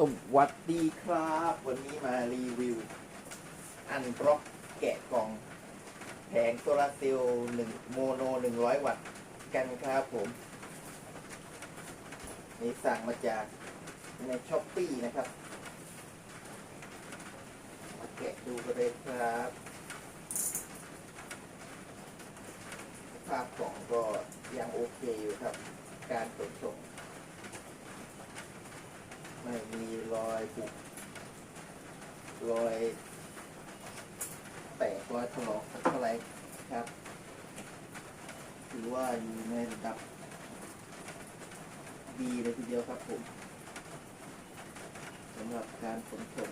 สวัสดีครับ วันนี้มารีวิว อันบล็อกแกะกล่องแผงโซลาเซลล์หนึ่งโมโนหนึ่งร้อยวัตต์กันครับผมนี่สั่งมาจากในช้อปปี้นะครับ มาแกะดูกันเลยครับภาพกล่องก็ยังโอเคอยู่ครับ การขนส่ง ไม่มี รอยบุกรอยแตกรอยถลอกเท่าไรครับถือว่าอยู่ในระดับดีเลยทีเดียวครับผมสำหรับการขนส่ง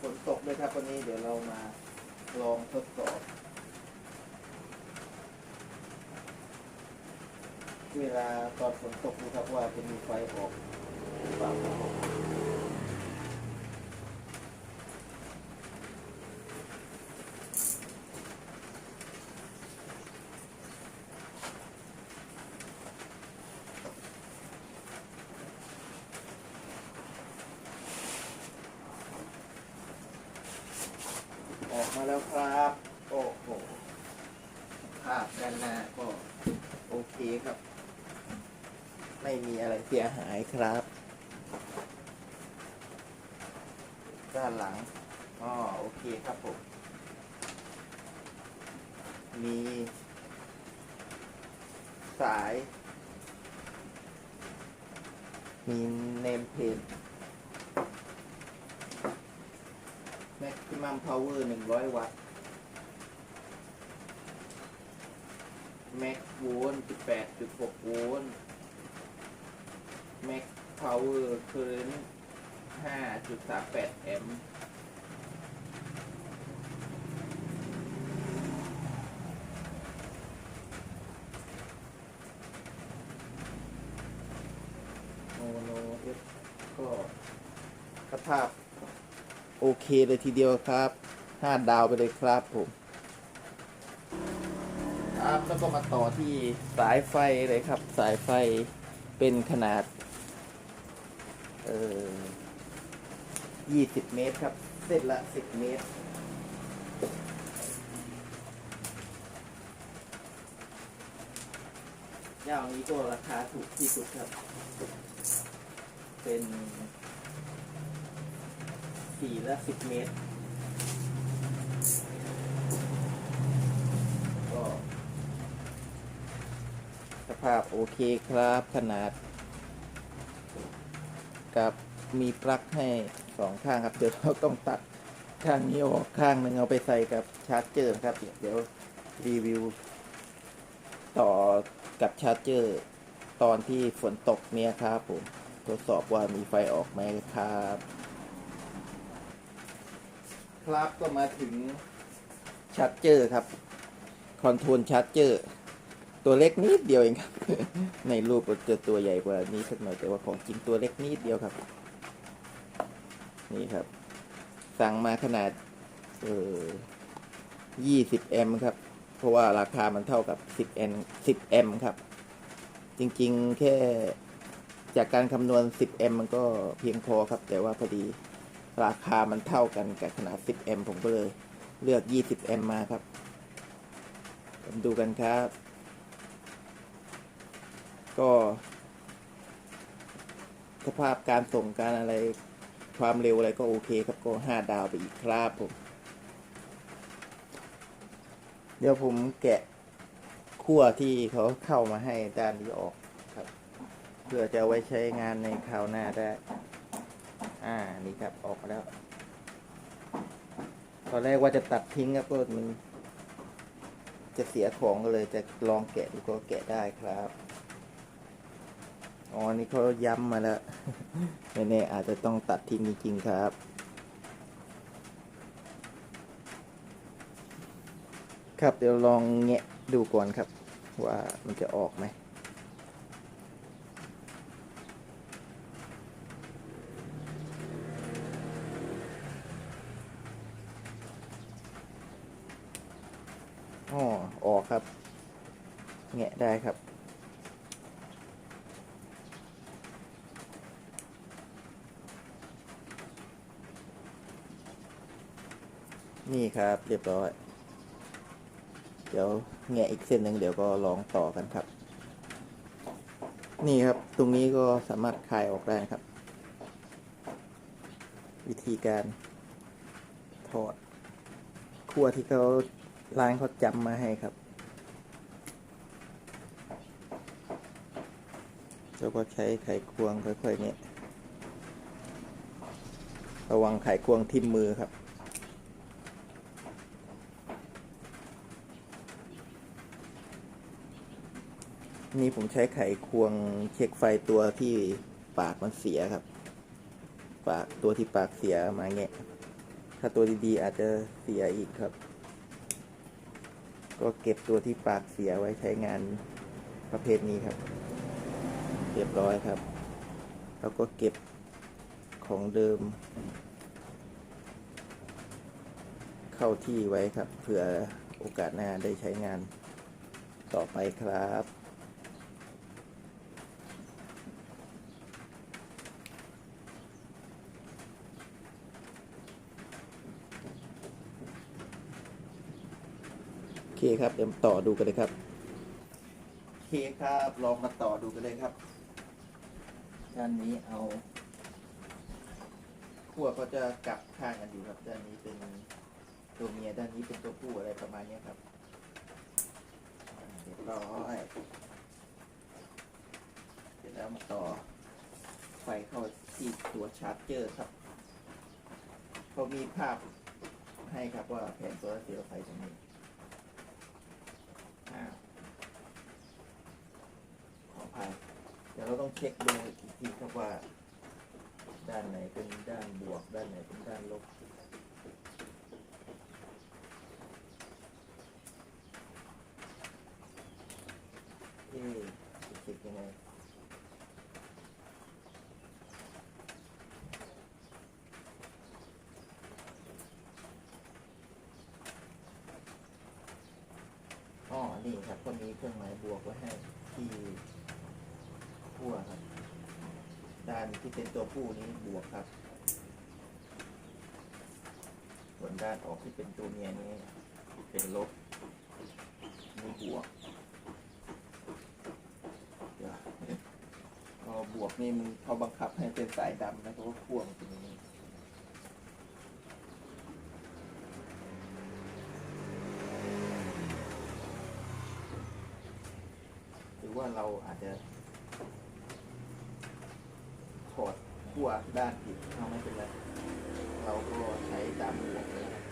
ฝนตกด้วยครับวันนี้เดี๋ยวเรามาลองทดสอบ เวลาตอนฝนตกนะครับว่าจะมีไฟออกหรือเปล่าครับผมออกมาแล้วครับ โอ้โหภาพด้านหน้าก็โอเคครับ ไม่มีอะไรเสียหายครับ ด้านหลังอ๋อโอเคครับผม มี สาย มีเนมเพจ maximum power 100 วัตต์ max volt 18.6 โวลต์ max power current 5.38แอมป์โมโนเอฟก็สภาพโอเคเลยทีเดียวครับ 5 ดาวไปเลยครับผมครับแล้วก็มาต่อที่สายไฟเลยครับ สายไฟเป็นขนาด เออยี่สิบเมตรครับ เส้นละสิบเมตรอย่างนี้ก็ราคาถูกที่สุดครับ เป็นสี่ละสิบเมตร ก็สภาพโอเคครับขนาด กับมีปลั๊กให้สองข้างครับ เดี๋ยวเราต้องตัดข้างนี้ออกข้างหนึ่งเอาไปใส่กับชาร์จเจอร์ครับ เดี๋ยวรีวิว ต่อกับชาร์จเจอร์ตอนที่ฝนตกเนี่ยครับผมทดสอบว่ามีไฟออกไหมครับ ครับก็มาถึงชาร์จเจอร์ครับคอนโทรลชาร์จเจอร์ ตัวเล็กนิดเดียวเองครับ ในรูปจะตัวใหญ่กว่านี้สักหน่อยแต่ว่าของจริงตัวเล็กนิดเดียวครับ นี่ครับ สั่งมาขนาด เออยี่สิบแอมครับ เพราะว่าราคามันเท่ากับสิบแอมสิบแอมครับ จริงๆแค่จากการคำนวณสิบแอมมันก็เพียงพอครับ แต่ว่าพอดีราคามันเท่ากันกับขนาดสิบแอมผมก็เลยเลือกยี่สิบแอมมาครับดูกันครับ ก็สภาพการส่งการอะไรความเร็วอะไรก็โอเคครับก็ห้าดาวไปอีกครับผม เดี๋ยวผมแกะขั้วที่เขาเข้ามาให้ด้านนี้ออกครับ เพื่อจะไว้ใช้งานในคราวหน้าได้ อ่านี่ครับออกแล้ว ตอนแรกว่าจะตัดทิ้งครับก็มันจะเสียของก็เลยจะลองแกะดูก็แกะได้ครับ อ๋อ นี่เขาย้ำมาแล้วไม่แน่อาจจะต้องตัดทิ้งจริงๆครับ ครับเดี๋ยวลองแงะดูก่อนครับ ว่ามันจะออกไหมอ๋อออกครับ แงะได้ครับ นี่ครับ เรียบร้อย เดี๋ยวแงะอีกเส้นหนึ่งเดี๋ยวก็ลองต่อกันครับ นี่ครับ ตรงนี้ก็สามารถคลายออกได้ครับ วิธีการถอดขั้วที่เขาร้านเขาจำมาให้ครับแล้วก็ใช้ไขควงค่อยๆเนี่ยระวังไขควงทิ่มมือครับ นี่ผมใช้ไขควงเช็คไฟตัวที่ปากมันเสียครับ ปากตัวที่ปากเสียมาเงี้ยถ้าตัวดีๆอาจจะเสียอีกครับ ก็เก็บตัวที่ปากเสียไว้ใช้งานประเภทนี้ครับ เรียบร้อยครับ แล้วก็เก็บของเดิม เข้าที่ไว้ครับเผื่อโอกาสหน้าได้ใช้งานต่อไปครับ คครับเดี๋ยวต่อดูกันเลยครับโอเคครับลองมาต่อดูกันเลยครับด้านนี้เอาขั้วเขาจะกลับข้างกันอยู่ครับด้านนี้เป็นตัวเมียด้านนี้เป็นตัวผู้อะไรประมาณนี้ครับเรียบร้อยเสร็จแล้วมาต่อไฟเข้าที่ตัวชาร์จเจอร์ครับเขามีภาพให้ครับว่าแผงโซลาร์เซลล์ไฟตรงนี้ อ่าขออภัยเดี๋ ยวเราต้องเช็คดูอีกทีครับว่า ด้านไหนเป็นด้านบวก ด้านไหนเป็นด้านลบเอ๊ะจะเช็คยังไงอ๋อนี่ครับก็มีเครื่องหมายบวกไว้ให้ที่ ขั้วครับ ด้านที่เป็นตัวผู้นี้บวกครับ ส่วนด้านออกที่เป็นตัวเมียนี้เป็นลบนี่บวกเดี๋ยวพอบวกนี่มันเขาบังคับให้เป็นสายดำนะเพราะว่าขั้วมันเป็นอย่างนี้หรือว่าเราอาจจะถอด ขั้วด้านผิดเอาไม่เป็นไรเราก็ใช้ตามบวกเลยครับ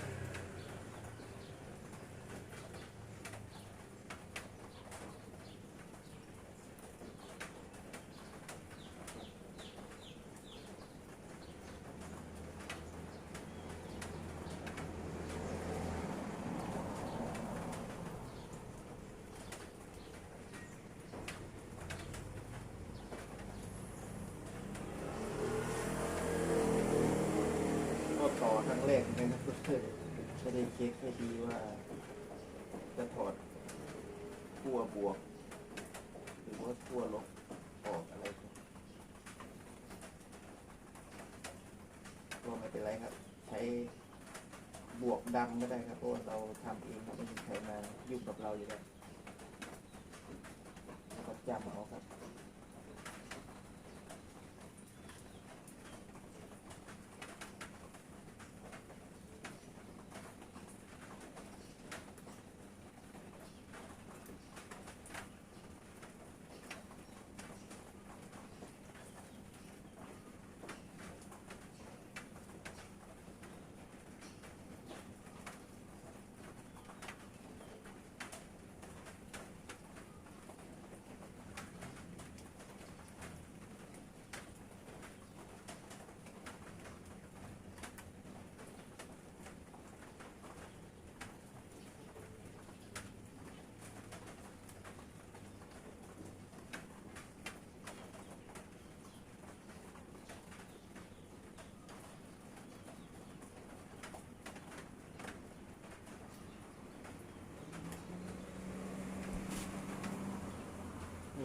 ก็ต่ อครั้งแรกนะครับก็คือไม่ได้เช็คให้ดีว่า จะถอดขั้วบวก หรือว่าขั้วลบออกอะไรก็ไม่เป็นไรครับ ใช้บวกดำก็ได้ครับเพราะว่าเราทำเองครับไม่มีใครมายุ่งกับเราอยู่แล้วแล้วก็จำเอาครับ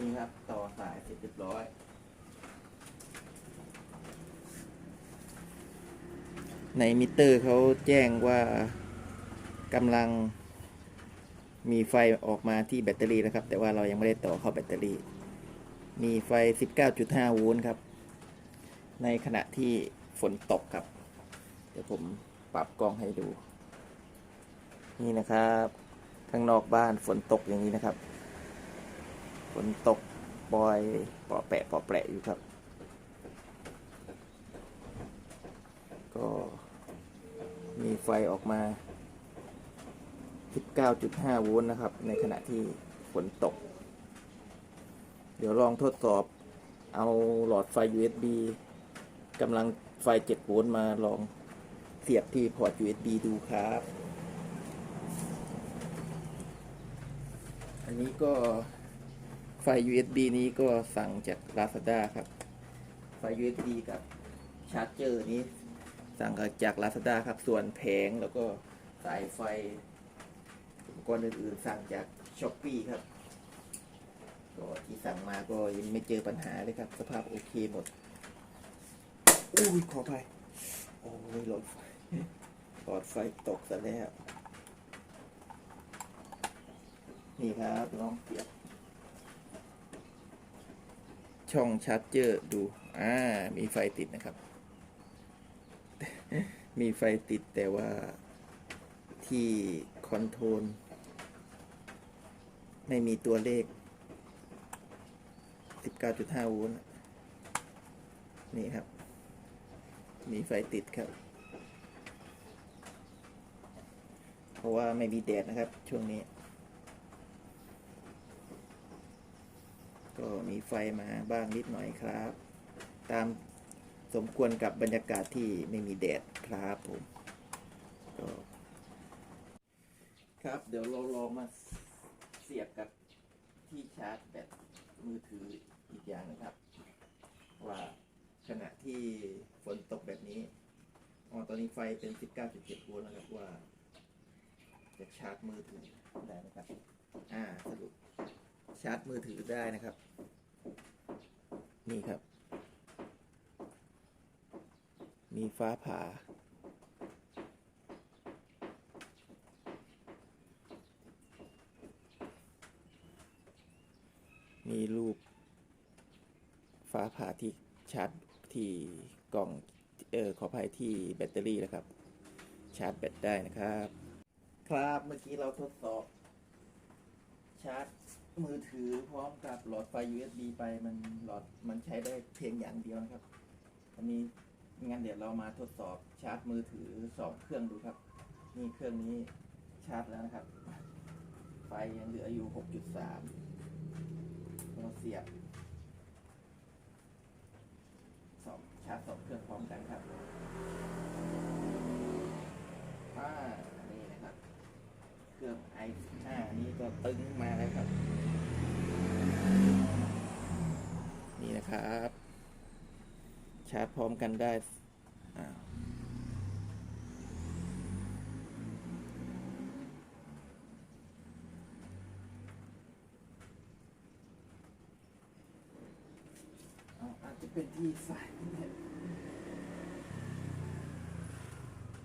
นี่ครับ ต่อสาย เสร็จเรียบร้อยในมิเตอร์เขาแจ้งว่ากำลังมีไฟออกมาที่แบตเตอรี่นะครับ แต่ว่าเรายังไม่ได้ต่อเข้าแบตเตอรี่ มีไฟ 19.5 โวลต์ครับ ในขณะที่ฝนตกครับ เดี๋ยวผมปรับกล้องให้ดู นี่นะครับ ข้างนอกบ้านฝนตกอย่างนี้นะครับ ฝนตก ปล่อยปอแปะปอแปะอยู่ครับ ก็มีไฟออกมา 19.5 โวลต์นะครับ ในขณะที่ฝนตก เดี๋ยวลองทดสอบ เอาหลอดไฟ USB กำลังไฟ 7 โวลต์มาลองเสียบที่พอร์ต USB ดูครับ อันนี้ก็ ไฟ USB นี้ก็สั่งจาก Lazada ครับ ไฟ USB กับชาร์จเจอร์นี้ สั่งจาก Lazada ครับ ส่วนแผงแล้วก็สายไฟอุปกรณ์อื่นๆ สั่งจาก s h อ p e e ครับ ก็ที่สั่งมาก็ยังไม่เจอปัญหาเลยครับ สภาพโอเคหมด อุ้ยขอไป โอ้ยหลอดไฟหลอดไฟตกซะแล้ว นี่ครับลองเสียบ ช่องชาร์จเจอร์ดู อ่า มีไฟติดนะครับ มีไฟติดแต่ว่าที่คอนโทรลไม่มีตัวเลข 19.5 โวลต์นี่ครับ มีไฟติดครับ เพราะว่าไม่มีแดดนะครับช่วงนี้ ก็มีไฟมาบ้างนิดหน่อยครับ ตามสมควรกับบรรยากาศที่ไม่มีแดดครับผมก็ครับเดี๋ยวเราลองมาเสียบกับที่ชาร์จแบตมือถืออีกอย่างนะครับ ว่าขณะที่ฝนตกแบบนี้อ๋อตอนนี้ไฟเป็น 19.7โวลต์แล้วครับว่า จะชาร์จมือถือได้นะครับ อ่าสรุป ชาร์จมือถือได้นะครับ นี่ครับ มีฟ้าผ่า มีรูป ฟ้าผ่าที่ชาร์จที่กล่อง เออขออภัยที่แบตเตอรี่นะครับ ชาร์จแบตได้นะครับ ครับเมื่อกี้เราทดสอบชาร์จ มือถือพร้อมกับหลอดไฟ USB ไปมันหลอดมันใช้ได้เพียงอย่างเดียวนะครับอันนี้งั้นเดี๋ยวเรามาทดสอบชาร์จมือถือสองเครื่องดูครับ นี่เครื่องนี้ชาร์จแล้วนะครับ ไฟยังเหลืออยู่ 6.3เราเสียบสองชาร์จสองเครื่องพร้อมกันครับอ่านี่นะครับ เครื่อง i 5นี่ก็ตึงมาแล้วครับ นะครับ ชาร์จพร้อมกันได้อ้าอาอาจจะเป็นที่สายเนี่ย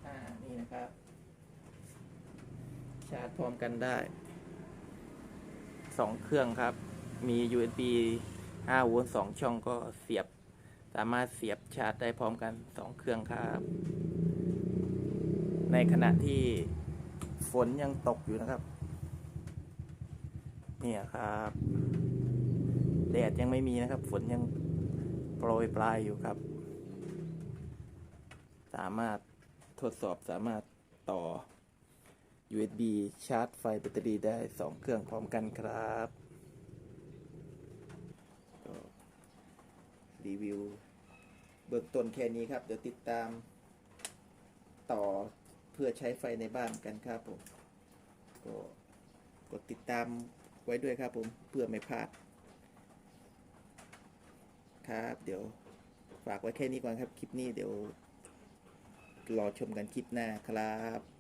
อ่า นี่นะครับ ชาร์จพร้อมกันได้สองเครื่องครับ มี USB 5โวลต์สองช่องก็เสียบ สามารถเสียบชาร์จได้พร้อมกันสองเครื่องครับ ในขณะที่ฝนยังตกอยู่นะครับ เนี่ยครับแดดยังไม่มีนะครับ ฝนยังโปรยปลายอยู่ครับ สามารถทดสอบสามารถต่อ USB ชาร์จไฟแบตเตอรี่ได้ 2 เครื่องพร้อมกันครับ รีวิว เบื้องต้นแค่นี้ครับ เดี๋ยวติดตามต่อเพื่อใช้ไฟในบ้านกันครับผม ก็กดติดตามไว้ด้วยครับผมเพื่อไม่พลาด ครับ เดี๋ยวฝากไว้แค่นี้ก่อนครับ คลิปนี้เดี๋ยวรอชมกันคลิปหน้าครับ